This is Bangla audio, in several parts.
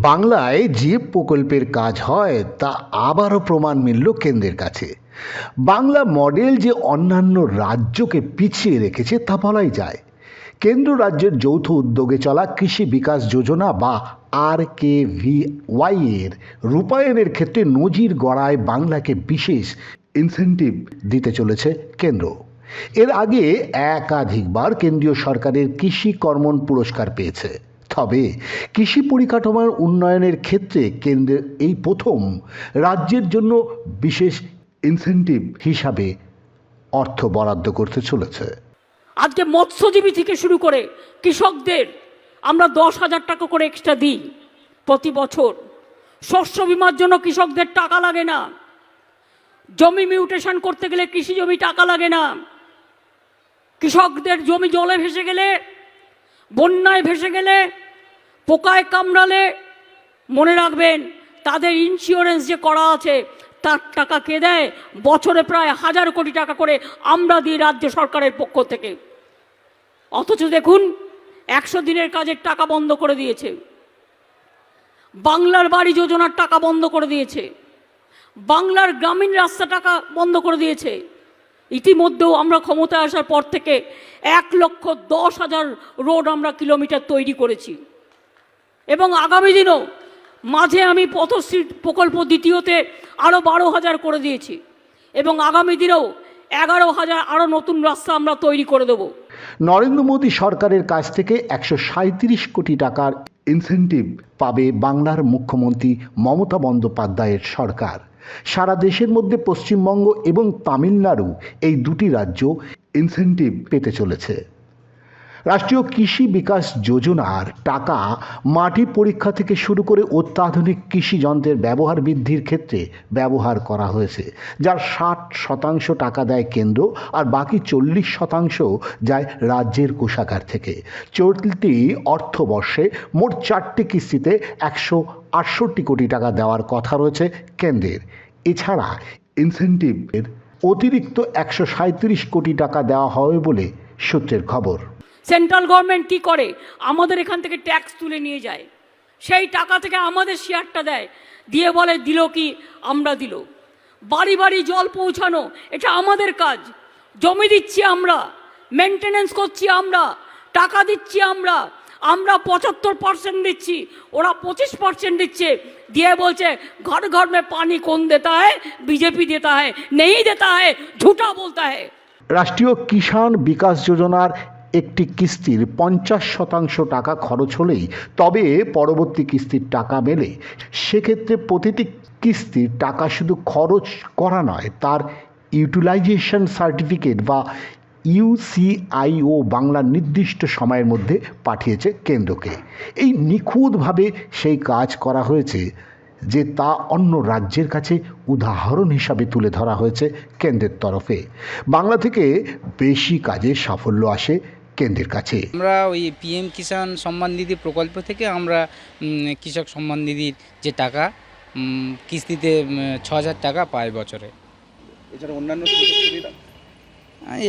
বাংলায় যে প্রকল্পের কাজ হয়, তা আবারও প্রমাণ মিলল কেন্দ্রের কাছে। বাংলা মডেল যে অন্যান্য রাজ্যকে পিছিয়ে রেখেছে, তা বলাই যায়। কেন্দ্র রাজ্যের যৌথ উদ্যোগে চলা কৃষি বিকাশ যোজনা বা আর কে ভি ওয়াই এর রূপায়ণের ক্ষেত্রে নজির গড়ায় বাংলাকে বিশেষ ইনসেন্টিভ দিতে চলেছে কেন্দ্র। এর আগে একাধিকবার কেন্দ্রীয় সরকারের কৃষি কর্মণ পুরস্কার পেয়েছে। তবে কৃষি পরিকাঠামোর উন্নয়নের ক্ষেত্রে কেন্দ্রের এই প্রথম রাজ্যের জন্য বিশেষ ইনসেন্টিভ হিসাবে অর্থ বরাদ্দ করতে চলেছে। আজকে মৎস্যজীবী থেকে শুরু করে কৃষকদের আমরা দশ হাজার টাকা করে এক্সট্রা দিই প্রতি বছর। শস্য বিমার জন্য কৃষকদের টাকা লাগে না। জমি মিউটেশন করতে গেলে কৃষি জমি টাকা লাগে না। কৃষকদের জমি জলে ভেসে গেলে, বন্যায় ভেসে গেলে পোকায় কামড়ালে মনে রাখবেন, তাদের ইন্স্যুরেন্স যে করা আছে, তার টাকা কে দেয়? বছরে প্রায় হাজার কোটি টাকা করে আমরা দিই রাজ্য সরকারের পক্ষ থেকে। অথচ দেখুন, একশো দিনের কাজের টাকা বন্ধ করে দিয়েছে। বাংলার বাড়ি যোজনার টাকা বন্ধ করে দিয়েছে। বাংলার গ্রামীণ রাস্তা টাকা বন্ধ করে দিয়েছে। ইতিমধ্যেও আমরা ক্ষমতায় আসার পর থেকে এক লক্ষ দশ হাজার রোড আমরা কিলোমিটার তৈরি করেছি। এবং আগামী দিনও মাঝে আমি পথশ্রী প্রকল্প দ্বিতীয়তে আরও বারো হাজার করে দিয়েছি এবং আগামী দিনেও এগারো হাজার আরও নতুন রাস্তা আমরা তৈরি করে দেবো। নরেন্দ্র মোদী সরকারের কাছ থেকে একশো কোটি টাকার ইনসেন্টিভ পাবে বাংলার মুখ্যমন্ত্রী মমতা বন্দ্যোপাধ্যায়ের সরকার। সারা দেশের মধ্যে পশ্চিমবঙ্গ এবং তামিলনাড়ু এই দুটি রাজ্য ইনসেন্টিভ পেতে চলেছে। রাষ্ট্রীয় কৃষি বিকাশ যোজনার টাকা মাটি পরীক্ষা থেকে শুরু করে অত্যাধুনিক কৃষি যন্ত্রের ব্যবহার বৃদ্ধির ক্ষেত্রে ব্যবহার করা হয়েছে, যার ষাট শতাংশ টাকা দেয় কেন্দ্র আর বাকি চল্লিশ শতাংশ যায় রাজ্যের কোষাগার থেকে। চলতি অর্থবর্ষে মোট চারটি কিস্তিতে একশো আটষট্টি কোটি টাকা দেওয়ার কথা রয়েছে কেন্দ্রের। এছাড়া ইনসেন্টিভের অতিরিক্ত একশো কোটি টাকা দেওয়া হবে বলে সূত্রের খবর। সেন্ট্রাল গভর্নমেন্ট কি করে? আমাদের এখান থেকে ট্যাক্স তুলে নিয়ে যায়। সেই টাকা থেকে আমাদের শেয়ারটা দেয়। দিয়ে বলে, দিল কি? আমরা দিল। বাড়ি বাড়ি জল পৌঁছানো, এটা আমাদের কাজ। জমি দিচ্ছি আমরা মেনটেনেন্স করছি আমরা, টাকা দিচ্ছি আমরা আমরা পঁচাত্তর পার্সেন্ট দিচ্ছি, ওরা পঁচিশ পার্সেন্ট দিচ্ছে। দিয়ে বলছে, ঘর ঘর মে পানি কোন দেতা হ্যায়? বিজেপি দেতা হ্যায়? নেই দেতা হ্যায়? ঝুটা বলতা হ্যায়? রাষ্ট্রীয় কিষাণ বিকাশ যোজনার একটি কিস্তির পঞ্চাশ শতাংশ টাকা খরচ হলেই তবে পরবর্তী কিস্তির টাকা মেলে। সেক্ষেত্রে প্রতিটি কিস্তির টাকা শুধু খরচ করা নয়, তার ইউটিলাইজেশন সার্টিফিকেট বা ইউসিআইও বাংলা নির্দিষ্ট সময়ের মধ্যে পাঠিয়েছে কেন্দ্রকে। এই নিখুঁতভাবে সেই কাজ করা হয়েছে, যে তা অন্য রাজ্যের কাছে উদাহরণ হিসাবে তুলে ধরা হয়েছে কেন্দ্রের তরফে। বাংলা থেকে বেশি কাজে সাফল্য আসে কেন্দ্রের কাছে। আমরা ওই পিএম কিষাণ সম্মান নিধি প্রকল্প থেকে আমরা কৃষক সম্মান নিধির যে টাকা কিস্তিতে ছ হাজার টাকা পাই বছরে। এছাড়া অন্যান্য সুবিধা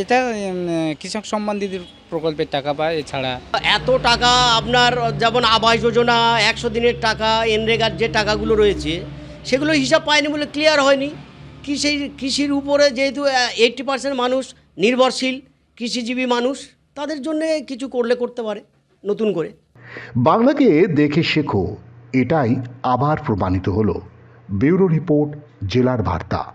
এটা কৃষক সম্মান নিধির প্রকল্পের টাকা পায় এছাড়া এত টাকা আপনার যেমন আবাস যোজনা একশো দিনের টাকা এনরেগার যে টাকাগুলো রয়েছে সেগুলো হিসাব পায়নি বলে ক্লিয়ার হয়নি। কৃষি কৃষির উপরে যেহেতু এইটটি পার্সেন্ট মানুষ নির্ভরশীল কৃষিজীবী মানুষ তাদের জন্য কিছু করলে করতে পারে, নতুন করে। বাংলাকে দেখে শেখো, এটাই আবার প্রমাণিত হলো। ব্যুরো রিপোর্ট, জেলার বার্তা।